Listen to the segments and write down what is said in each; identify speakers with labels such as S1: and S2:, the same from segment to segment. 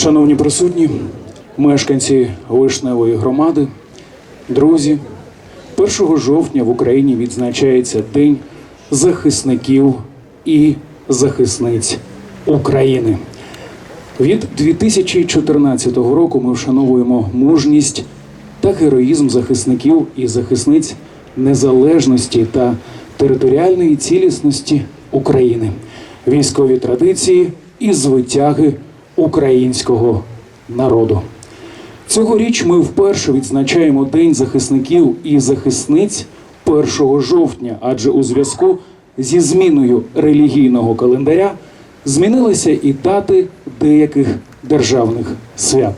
S1: Шановні присутні, мешканці Вишневої громади, друзі, 1 жовтня в Україні відзначається День захисників і захисниць України. Від 2014 року ми вшановуємо мужність та героїзм захисників і захисниць незалежності та територіальної цілісності України, військові традиції і звитяги українського народу. Цьогоріч ми вперше відзначаємо День захисників і захисниць 1 жовтня, адже у зв'язку зі зміною релігійного календаря змінилися і дати деяких державних свят.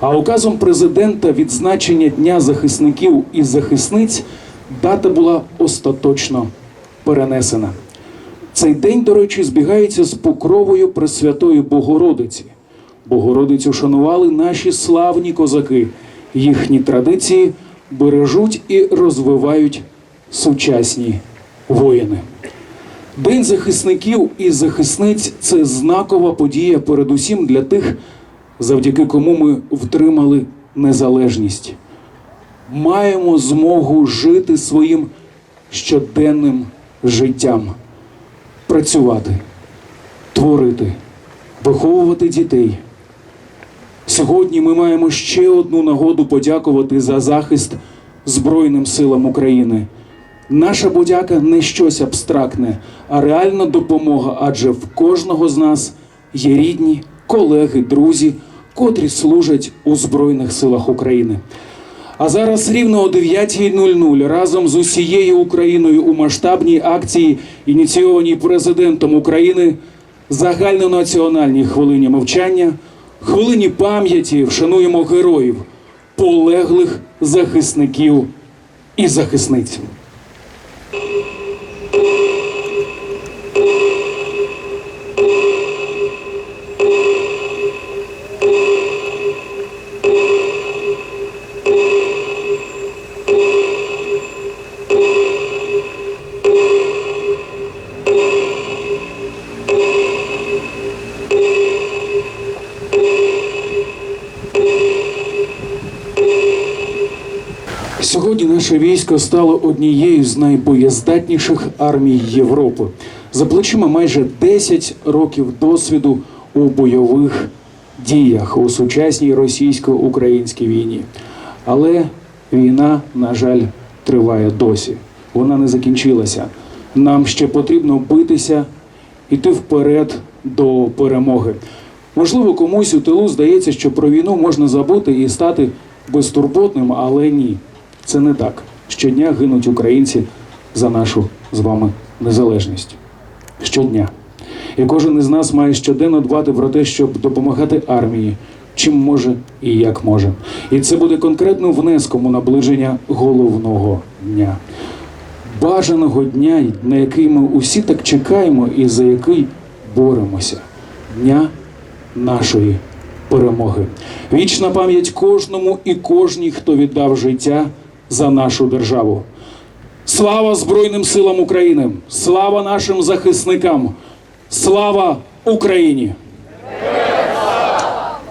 S1: А указом президента відзначення Дня захисників і захисниць дата була остаточно перенесена. Цей день, до речі, збігається з покровою Пресвятої Богородиці. Богородицю шанували наші славні козаки. Їхні традиції бережуть і розвивають сучасні воїни. День захисників і захисниць це знакова подія, передусім для тих, завдяки кому ми втримали незалежність. Маємо змогу жити своїм щоденним життям, працювати, творити, виховувати дітей. Сьогодні ми маємо ще одну нагоду подякувати за захист Збройним силам України. Наша подяка не щось абстрактне, а реальна допомога, адже в кожного з нас є рідні, колеги, друзі, котрі служать у Збройних силах України. А зараз рівно о 9.00 разом з усією Україною у масштабній акції, ініційованій президентом України, загальнонаціональній хвилині мовчання, хвилині пам'яті вшануємо героїв, полеглих захисників і захисниць. Сьогодні наше військо стало однією з найбоєздатніших армій Європи. За плечима майже 10 років досвіду у бойових діях у сучасній російсько-українській війні. Але війна, на жаль, триває досі. Вона не закінчилася. Нам ще потрібно битися, іти вперед до перемоги. Можливо, комусь у тилу здається, що про війну можна забути і стати безтурботним, але ні. Це не так. Щодня гинуть українці за нашу з вами незалежність. Щодня. І кожен із нас має щоденно дбати про те, щоб допомагати армії, чим може і як може. І це буде конкретним внеском у наближення головного дня. Бажаного дня, на який ми усі так чекаємо і за який боремося. Дня нашої перемоги. Вічна пам'ять кожному і кожній, хто віддав життя за нашу державу. Слава Збройним силам України! Слава нашим захисникам! Слава Україні!